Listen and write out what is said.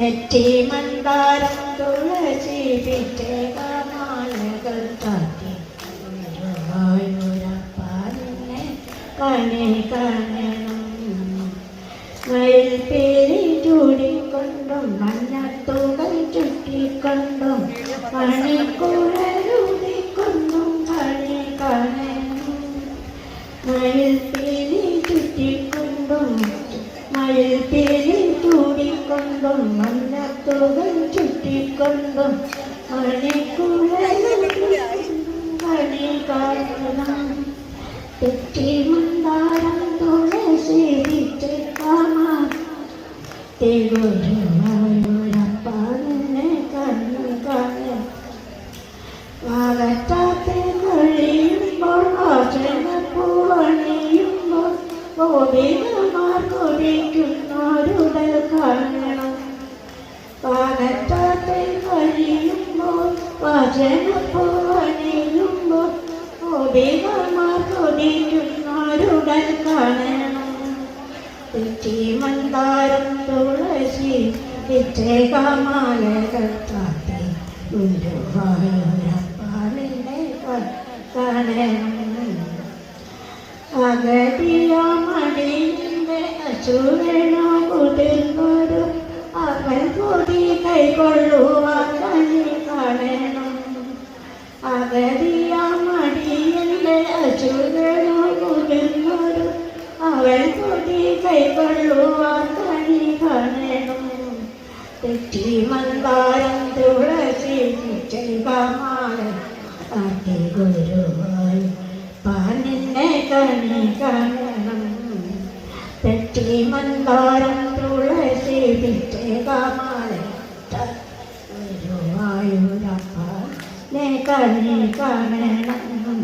തെറ്റി മന്ദാരം തുളസി കാട്ടി ഗുരുവായൂരപ്പാലിനെ കണി കാണണം മയിൽ ചൂടിക്കൊണ്ടും മഞ്ഞത്തുകൾ ചുറ്റിക്കൊണ്ടും മണിക്കുഴലൂടിക്കൊണ്ടും കണി കാണണം മയിൽ ചുറ്റിക്കൊണ്ടും മയിൽ പേരി ചൂടിക്കൊണ്ടും മഞ്ഞത്തുകൾ ചുറ്റിക്കൊണ്ടും. മണിക്കുഴലൂടിക്കൊണ്ടും മണി കാണണം തെറ്റി മന്ദാരം തുളസേരിച്ച് കാണാം തിരുവരുവായൂരപ്പാനെ കണ്ണു. കാണാൻ വാകത്താത്തെ കഴിയുമ്പോൾ വാചന പൂവണിയുമ്പോൾ ഗോപികമാർ കൊടിക്കുന്നോരുടൽ കാണണം വാകത്താത്തെ കഴിയുമ്പോൾ വാചന ഗോപികമാർ കൊടിക്കുന്നോരുടൽ കാണണം. തെറ്റി മന്ദാരം തുളസി വിജയകമാലകൾ കാത്തി ഗുരുവായൂരപ്പാലിനെ കാണണം. അഗതിയാമടിയുടെ അസുരനോ കുതിർന്നൊരു അവൻ കൂടി കൈകൊള്ളുവാൻ കണി കാണണം. അഗതിയാമടിയുടെ അസുരനോ കുതിർന്നൊരു അവൻ കൂടി കൈകൊള്ളുവാൻ കണി കാണണം. തെറ്റി മന്ദാരം തുളസി ഗുരുവായി പാനിന്നെ കണി തെറ്റി മന്ദാരം തുളസി ചെയ്വമാല ഗുരുവായൂരപ്പ നേ കണി കാണണം.